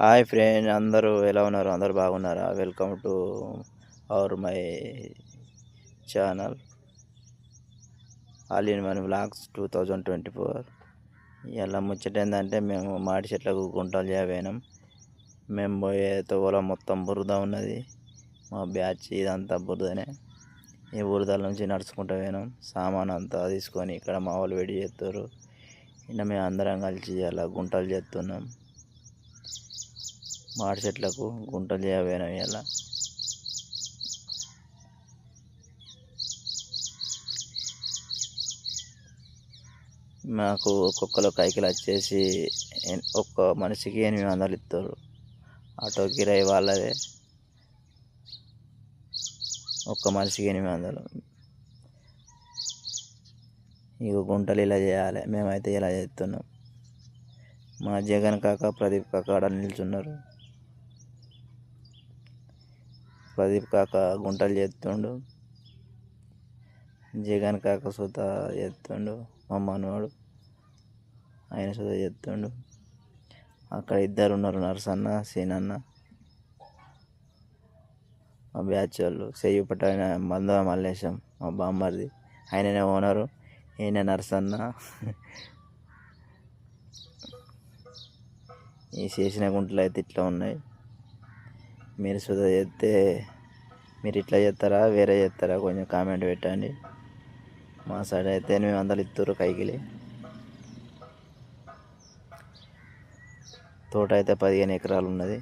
Hi friend అందరూ ఎలా ఉన్నారు? అందరూ బాగున్నారా? Welcome to our my channel. All in one blogs two thousand twenty four. ఇలా ముచ్చట ఏంటంటే మేము మాడి చెట్లకు గుంటలు చేయబోయినాం మేము పోయే తోవల మొత్తం బురద ఉన్నది. మా బ్యాచ్ ఇదంతా బురదనే. ఈ బురదల నుంచి నడుచుకుంటూ పోయినాం. సామాన్ అంతా తీసుకొని ఇక్కడ మా వాళ్ళు వేడి చేస్తారు. ఇంకా మేము అందరం కలిసి అలా గుంటలు చేస్తున్నాం. మాడి చెట్లకు గుంటలు చేయబోయినా ఇలా మాకు ఒక్కొక్కరు కైకిలు వచ్చేసి ఒక్క మనిషికి ఎనిమిది వందలు ఇస్తారు ఆటో కిరాయి వాళ్ళదే. ఒక్క మనిషికి ఎనిమిది వందలు. ఇక గుంటలు ఇలా చేయాలి. మేమైతే ఇలా చేస్తున్నాం. మా జగన్ కాక ప్రదీప్ కాక ఆడ నిల్చున్నారు. ప్రదీప్ కాక గుంటలు చేస్తుండు. జగన్ కాక సుత చేస్తుండు. మా మనవాడు ఆయన సుత చేస్తుండు. అక్కడ ఇద్దరు ఉన్నారు నర్సన్న సీనన్న. మా బ్యాచ్ వాళ్ళు చెయ్యి పట్టిన మంద మల్లేశం మా బామ్మర్ది. ఆయననే ఓనరు ఈయన నర్సన్న. ఈ చేసిన గుంటలు అయితే ఇట్లా ఉన్నాయి. మీరు సుధా చేస్తే మీరు ఇట్లా చేస్తారా వేరే చేస్తారా కొంచెం కామెంట్ పెట్టండి. మా సైడ్ అయితే ఎనిమిది వందలు ఇస్తారు కైకిలి. తోట అయితే పదిహేను ఎకరాలు ఉన్నది.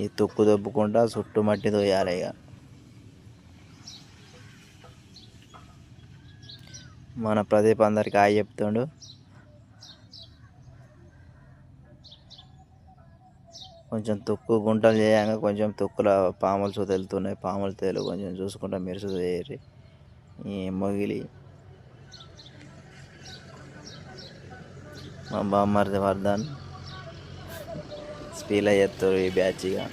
ఈ తొక్కు దొబ్బుకుంటా చుట్టూ మట్టి తోయాలి ఇక. మన ప్రదీప్ అందరికి హాయ్ చెప్తుండు. కొంచెం తొక్కు గుంటలు చేయంగా కొంచెం తొక్కుల పాములు చూత పాములు తేలు కొంచెం చూసుకుంటా మెరుసు చేయరు ఈ మొగిలి. మా బామ్మర్ది వర్ధన్ స్పీల్ అయ్యేస్తారు ఈ బ్యాచ్గా.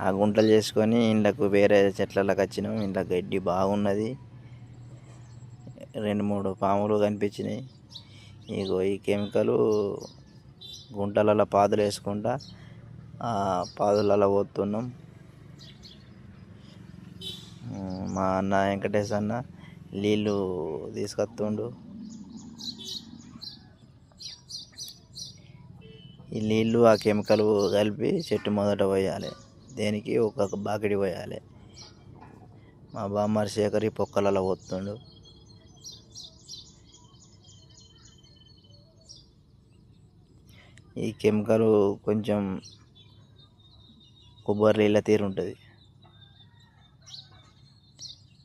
ఆ గుంటలు చేసుకొని ఇండ్లకు వేరే చెట్లలోకి వచ్చినాం. ఇంట్లో గడ్డి బాగున్నది. రెండు మూడు పాములు కనిపించినాయి. ఇగో ఈ కెమికలు గుంటలలో పాదులు వేసుకుంటా ఆ పాదులలో పోతున్నాం. మా అన్న వెంకటేష్ అన్న నీళ్ళు తీసుకొస్తుండు. ఈ నీళ్ళు ఆ కెమికల్ కలిపి చెట్టు మొదట పోయాలి. దేనికి ఒక బాకిడి పోయాలి. మా బామ్మర్ శేఖర్ ఈ పొక్కలలో పోతుండు. ఈ కెమికల్ కొంచెం కొబ్బరి నీళ్ళ తీరు ఉంటుంది.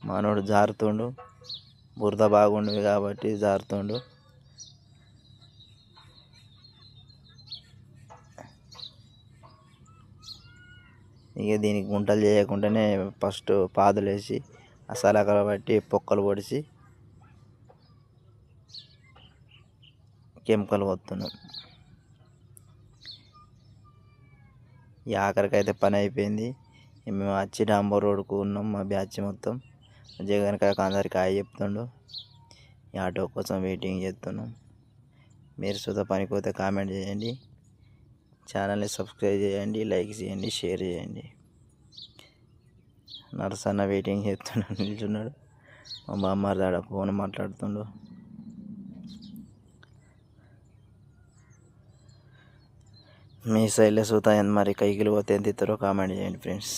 మానవుడు జారుతుండు. బురద బాగుండదు కాబట్టి జారుతుండు. ఇక దీనికి గుంటలు చేయకుండానే ఫస్ట్ పాదులు వేసి ఆ సలకలు బట్టి పొక్కలు పొడిచి కెమికల్ వస్తున్నాం ఈ ఆఖరికైతే పని అయిపోయింది. మేము వచ్చి డాంబర్ రోడ్కు ఉన్నాం మా బ్యాచ్ మొత్తం. జగన్ కాక అందరికి హాయ్ చెప్తుండు. ఈ ఆటో కోసం వెయిటింగ్ చేస్తున్నాం. మీరు సుధా పనికి పోతే కామెంట్ చేయండి. ఛానల్ని సబ్స్క్రైబ్ చేయండి లైక్ చేయండి షేర్ చేయండి. నరసన్న వెయిటింగ్ చేస్తున్నాడు నిల్చున్నాడు. మా బామ్మారి దాడ ఫోన్ మాట్లాడుతుండు. మీ సైడ్లో సూత ఎంత మరి కైకిలు పోతే ఎంత ఇస్తారో కామెంట్ చేయండి ఫ్రెండ్స్.